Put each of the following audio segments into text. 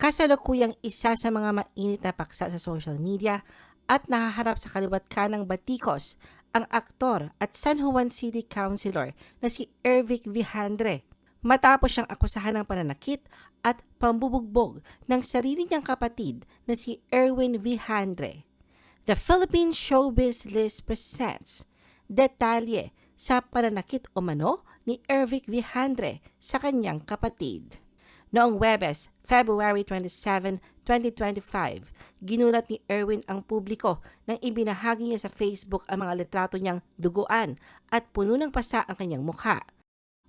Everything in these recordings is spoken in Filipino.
kasalukuyang isa sa mga mainit na paksa sa social media at nahaharap sa kaliwat kanang batikos ang aktor at San Juan City Councilor na si Ervic Vijandre matapos siyang akusahan ng pananakit at pambubugbog ng sarili niyang kapatid na si Erwin Vijandre. The Philippine Showbiz List presents detalye sa pananakit umano ni Ervic Vijandre sa kanyang kapatid. Noong Webes, February 27, 2025, ginulat ni Erwin ang publiko nang ibinahagi niya sa Facebook ang mga litrato niyang duguan at puno ng pasa ang kanyang mukha.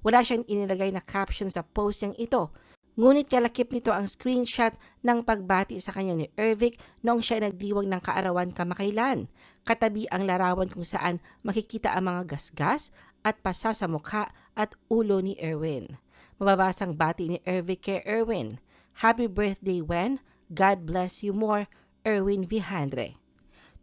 Wala siyang inilagay na caption sa post niyang ito, ngunit kalakip nito ang screenshot ng pagbati sa kanya ni Ervic noong siya nagdiwang ng kaarawan kamakailan. Katabi ang larawan kung saan makikita ang mga gasgas at pasa sa mukha at ulo ni Erwin. Mababasang bati ni Ervic kay Erwin. Happy birthday, Wen. God bless you more, Erwin Vijandre.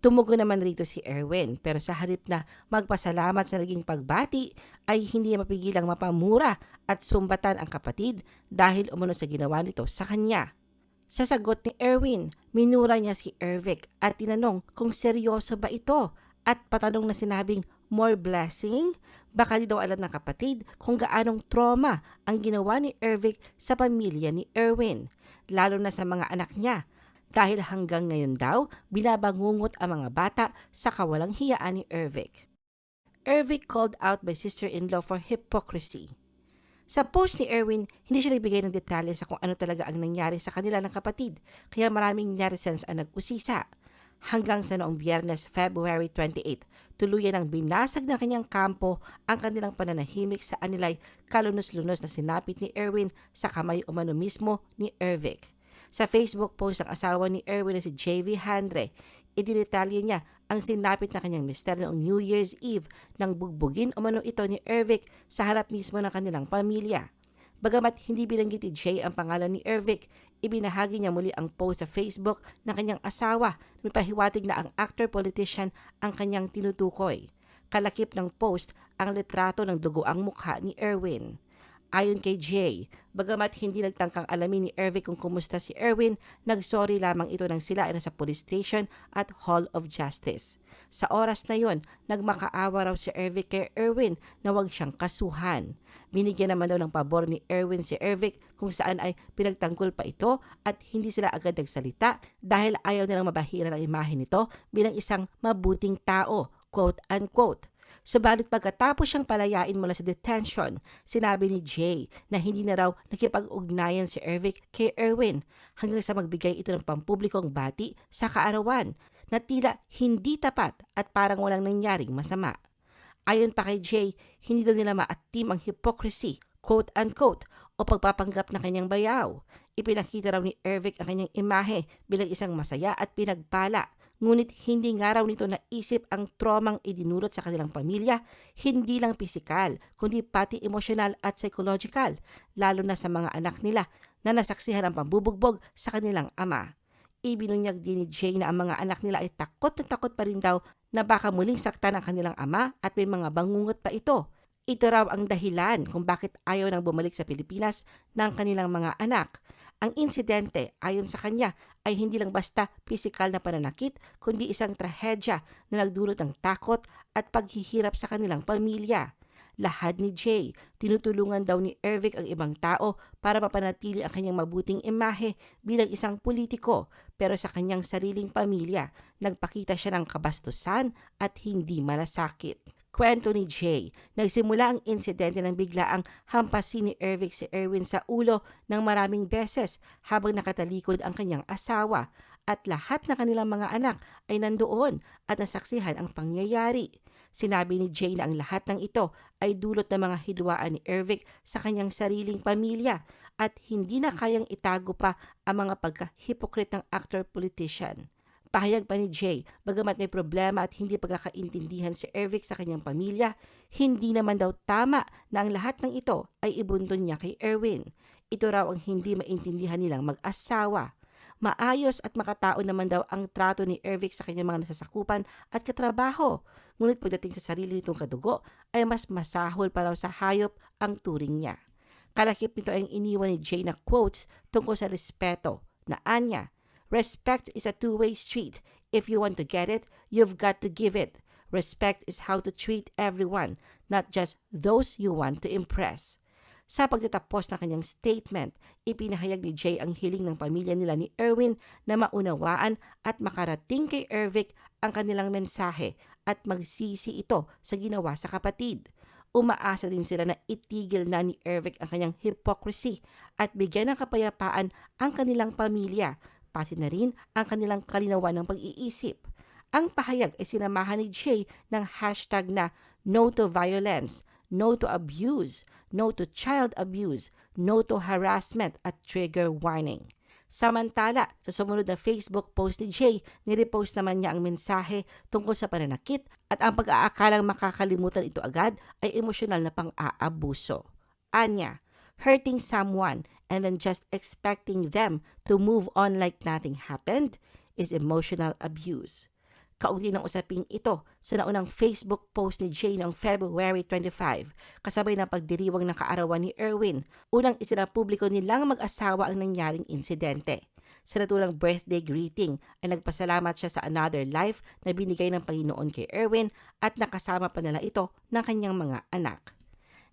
Tumugon naman rito si Erwin pero sa halip na magpasalamat sa naging pagbati ay hindi mapigilang mapamura at sumbatan ang kapatid dahil umano sa ginawa nito sa kanya. Sa sagot ni Erwin, minura niya si Ervic at tinanong kung seryoso ba ito at patanong na sinabing more blessing? Baka di daw alam ng kapatid kung gaanong trauma ang ginawa ni Ervic sa pamilya ni Erwin, lalo na sa mga anak niya. Dahil hanggang ngayon daw, binabangungot ang mga bata sa kawalang hiyaan ni Ervic. Ervic called out by sister-in-law for hypocrisy. Sa post ni Erwin, hindi siya nagbigay ng detalye sa kung ano talaga ang nangyari sa kanila ng kapatid, kaya maraming netizens ang nag-usisa hanggang sa noong biyernes February 28. Tuluyan ang binasag ng kanyang kampo ang kanilang pananahimik sa anilay kalunos-lunos na sinapit ni Erwin sa kamay umano mismo ni Ervic. Sa Facebook post ng asawa ni Erwin na si JV Handre, idinetalye niya ang sinapit na kanyang mister noong New Year's Eve nang bugbugin umano ito ni Ervic sa harap mismo ng kanilang pamilya. Bagamat hindi binanggit ni Jay ang pangalan ni Ervic, ibinahagi niya muli ang post sa Facebook ng kanyang asawa may pahiwatig na ang actor-politician ang kanyang tinutukoy. Kalakip ng post ang litrato ng dugo ang mukha ni Erwin. Ayon kay Jay, bagamat hindi nagtangkang alamin ni Ervic kung kumusta si Erwin, nagsorry lamang ito nang sila ay nasa police station at Hall of Justice. Sa oras na yon, nagmakaawa raw si Ervic kay Erwin na huwag siyang kasuhan. Binigyan naman daw ng pabor ni Erwin si Ervic kung saan ay pinagtanggol pa ito at hindi sila agad nagsalita dahil ayaw nilang mabahira ng imahe nito bilang isang mabuting tao, quote-unquote. Subalit pagkatapos siyang palayain mula sa detention, sinabi ni Jay na hindi na raw nakipag-ugnayan si Ervic kay Erwin hanggang sa magbigay ito ng pampublikong bati sa kaarawan na tila hindi tapat at parang walang nangyaring masama. Ayon pa kay Jay, hindi daw nila maatim ang hypocrisy, quote-unquote, o pagpapanggap ng kanyang bayaw. Ipinakita raw ni Ervic ang kanyang imahe bilang isang masaya at pinagpala Ngunit hindi nga raw nito naisip ang tromang idinulot sa kanilang pamilya, hindi lang pisikal, kundi pati emosyonal at psychological, lalo na sa mga anak nila na nasaksihan ang pambubugbog sa kanilang ama. Ibinunyag din ni Jay na ang mga anak nila ay takot na takot pa rin daw na baka muling saktan ang kanilang ama at may mga bangungot pa ito. Ito raw ang dahilan kung bakit ayaw nang bumalik sa Pilipinas ng kanilang mga anak. Ang insidente, ayon sa kanya, ay hindi lang basta pisikal na pananakit, kundi isang trahedya na nagdulot ng takot at paghihirap sa kanilang pamilya. Lahad ni Jay, tinutulungan daw ni Ervic ang ibang tao para mapanatili ang kanyang mabuting imahe bilang isang politiko, pero sa kanyang sariling pamilya, nagpakita siya ng kabastusan at hindi malasakit. Kwento ni Jay, nagsimula ang insidente ng biglaang hampasin ni Ervic si Erwin sa ulo ng maraming beses habang nakatalikod ang kanyang asawa at lahat ng kanilang mga anak ay nandoon at nasaksihan ang pangyayari. Sinabi ni Jay na ang lahat ng ito ay dulot ng mga hidwaan ni Ervic sa kanyang sariling pamilya at hindi na kayang itago pa ang mga pagka-hypocrite ng actor-politician. Pahayag pa ni Jay, bagamat may problema at hindi pagkakaintindihan si Ervic sa kanyang pamilya, hindi naman daw tama na ang lahat ng ito ay ibuntun niya kay Erwin. Ito raw ang hindi maintindihan nilang mag-asawa. Maayos at makatao naman daw ang trato ni Ervic sa kanyang mga nasasakupan at katrabaho. Ngunit pagdating sa sarili nitong kadugo, ay mas masahol pa raw sa hayop ang turing niya. Kalakip nito ay iniwan ni Jay na quotes tungkol sa respeto na anya, Respect is a two-way street. If you want to get it, you've got to give it. Respect is how to treat everyone, not just those you want to impress. Sa pagtatapos ng kanyang statement, ipinahayag ni Jay ang hiling ng pamilya nila ni Erwin na maunawaan at makarating kay Ervic ang kanilang mensahe at magsisi ito sa ginawa sa kapatid. Umaasa din sila na itigil na ni Ervic ang kanyang hypocrisy at bigyan ng kapayapaan ang kanilang pamilya, pati na rin ang kanilang kalinawan ng pag-iisip. Ang pahayag ay sinamahan ni Jay ng hashtag na No to Violence, No to Abuse, No to Child Abuse, No to Harassment at Trigger Warning. Samantala, sa sumunod na Facebook post ni Jay, nirepost naman niya ang mensahe tungkol sa pananakit at ang pag-aakalang makakalimutan ito agad ay emosyonal na pang-aabuso. Anya, hurting someone and then just expecting them to move on like nothing happened is emotional abuse. Kaunti ng usaping ito sa naunang Facebook post ni Jay noong February 25, kasabay ng pagdiriwang ng kaarawan ni Erwin. Unang isinapubliko nilang mag-asawa ang nangyaring insidente. Sa naturang birthday greeting ay nagpasalamat siya sa another life na binigay ng Panginoon kay Erwin at nakasama pa nila ito ng kanyang mga anak.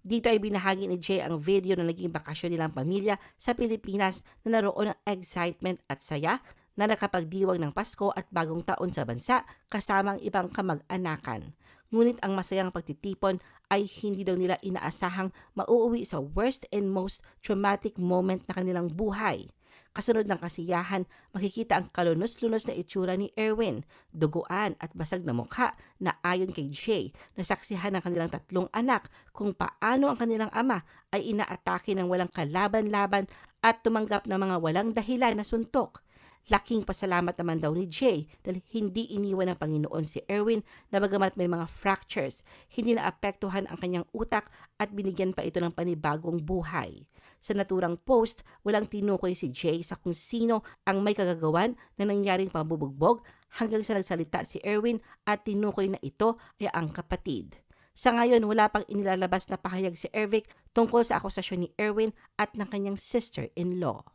Dito ay binahagi ni Jay ang video na naging bakasyon nilang pamilya sa Pilipinas na naroon ng excitement at saya na nakapagdiwang ng Pasko at bagong taon sa bansa kasama ang ibang kamag-anakan. Ngunit ang masayang pagtitipon ay hindi daw nila inaasahang mauuwi sa worst and most traumatic moment na kanilang buhay. Kasunod ng kasiyahan, makikita ang kalunos-lunos na itsura ni Erwin, duguan at basag na mukha na ayon kay Jay, nasaksihan ng kanilang tatlong anak kung paano ang kanilang ama ay inaatake ng walang kalaban-laban at tumanggap ng mga walang dahilan na suntok. Laking pasalamat naman daw ni Jay dahil hindi iniwan ng Panginoon si Erwin na bagamat may mga fractures, hindi naapektuhan ang kanyang utak at binigyan pa ito ng panibagong buhay. Sa naturang post, walang tinukoy si Jay sa kung sino ang may kagagawan na nangyaring pambubugbog hanggang sa nagsalita si Erwin at tinukoy na ito ay ang kapatid. Sa ngayon, wala pang inilalabas na pahayag si Ervic tungkol sa akusasyon ni Erwin at ng kanyang sister-in-law.